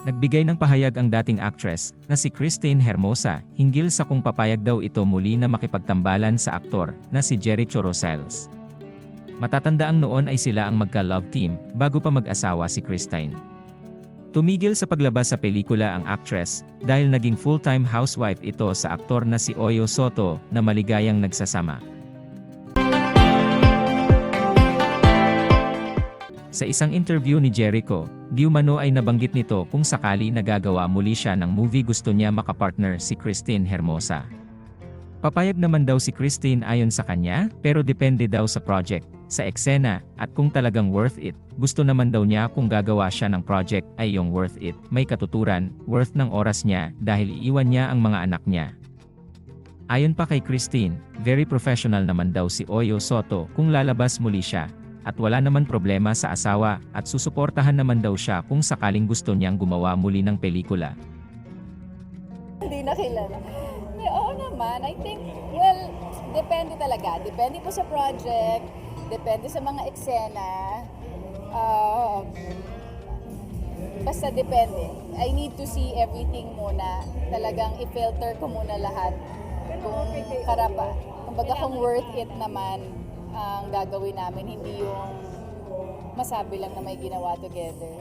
Nagbigay ng pahayag ang dating actress na si Christine Hermosa hinggil sa kung papayag daw ito muli na makipagtambalan sa aktor na si Jericho Rosales. Matatandaang noon ay sila ang magka-love team bago pa mag-asawa si Christine. Tumigil sa paglabas sa pelikula ang actress dahil naging full-time housewife ito sa aktor na si Oyo Soto na maligayang nagsasama. Sa isang interview ni Jericho, di umano ay nabanggit nito kung sakali nagagawa muli siya ng movie gusto niya makapartner si Christine Hermosa. Papayag naman daw si Christine ayon sa kanya, pero depende daw sa project, sa eksena, at kung talagang worth it. Gusto naman daw niya kung gagawa siya ng project ay yung worth it. May katuturan, worth ng oras niya dahil iiwan niya ang mga anak niya. Ayon pa kay Christine, very professional naman daw si Oyo Soto kung lalabas muli siya. At wala naman problema sa asawa at susuportahan naman daw siya kung sakaling gusto niyang gumawa muli ng pelikula. Hindi na kilala. Eh, oo naman. I think, well, depende talaga. Depende po sa project, depende sa mga eksena. Ah, basta depende. I need to see everything muna. Talagang i-filter ko muna lahat. Kung karapa, kumbaga kung worth it naman ang gagawin namin, hindi yung masabi lang na may ginawa together.